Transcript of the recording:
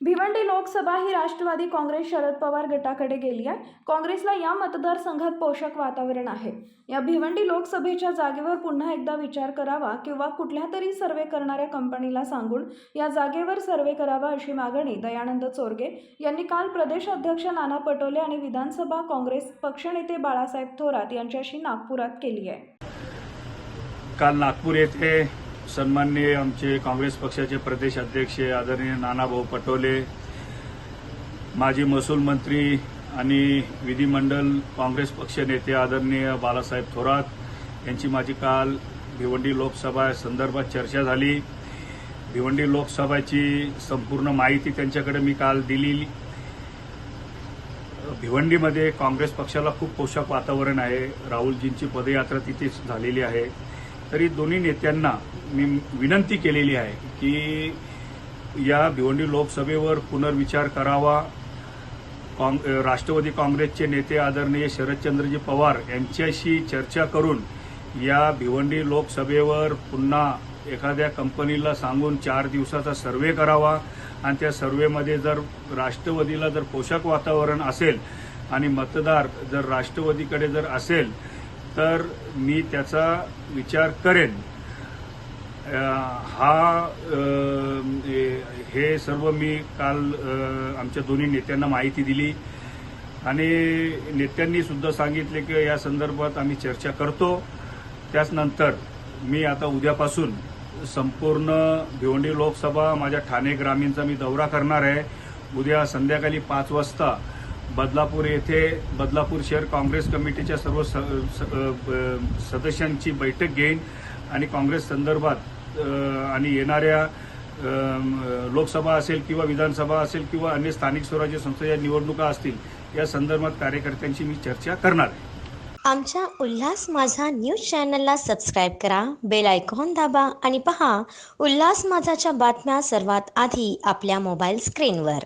भिवंडी लोकसभा ही राष्ट्रवादी काँग्रेस शरद पवार गटाकडे गेली आहे. काँग्रेसला या मतदारसंघात पोषक वातावरण आहे. या भिवंडी लोकसभेच्या जागेवर पुन्हा एकदा विचार करावा किंवा कुठल्या तरी सर्वे करणाऱ्या कंपनीला सांगून या जागेवर सर्वे करावा अशी मागणी दयानंद चोरगे यांनी काल प्रदेश अध्यक्ष नाना पटोले आणि विधानसभा काँग्रेस पक्षनेते बाळासाहेब थोरात यांच्याशी नागपुरात केली आहे. काल नागपूर येथे सन्माननीय आमचे काँग्रेस पक्षाचे प्रदेश अध्यक्ष आदरणीय नानाभाऊ पटोले माजी महसूल मंत्री आणि विधिमंडळ काँग्रेस पक्ष नेते आदरणीय बालासाहेब थोरात यांची माझी काल भिवंडी लोकसभा संदर्भात चर्चा झाली. भिवंडी लोकसभाची संपूर्ण माहिती त्यांच्याकडे मी काल दिली. भिवंडीमध्ये काँग्रेस पक्षाला खूप पोषक वातावरण आहे. राहुलजींची पदयात्रा तिथेच झालेली आहे. तरी दोन्ही नेत्यांना मी विनंती केलेली आहे की या भिवंडी लोकसभेवर पुनर्विचार करावा. काँग राष्ट्रवादी काँग्रेसचे नेते आदरणीय शरदचंद्रजी पवार यांच्याशी चर्चा करून या भिवंडी लोकसभेवर पुन्हा एखाद्या कंपनीला सांगून चार दिवसाचा सर्वे करावा. आणि त्या सर्वेमध्ये जर राष्ट्रवादीला जर पोषक वातावरण असेल आणि मतदार जर राष्ट्रवादीकडे जर असेल तर मी त्याचा विचार करेन. हा हे- सर्व मी काल आमच्या दोन्ही नेत्यांना माहिती दिली. आणि नेत्यांनी सुद्धा सांगितले की या संदर्भात आम्ही चर्चा करतो. त्याचनंतर मी आता उद्यापासून संपूर्ण भिवंडी लोकसभा माझ्या ठाणे ग्रामीणचा मी दौरा करणार आहे. उद्या संध्याकाळी पाच वाजता बदलापूर येथे बदलापूर शहर काँग्रेस कमिटीच्या सर्व स- स- सदस्यांची बैठक घेईन आणि काँग्रेस संदर्भात आणि येणाऱ्या लोकसभा असेल किंवा विधानसभा असेल किंवा अन्य स्थानिक स्वराज्य संस्थेच्या निवडणुका असतील या संदर्भात कार्यकर्त्यांशी मी चर्चा करणार आहे. आमच्या उल्हास माझा न्यूज चॅनलला सबस्क्राईब करा बेल आयकॉन दाबा आणि पहा उल्हास माझाच्या बातम्या सर्वात आधी आपल्या मोबाईल स्क्रीनवर.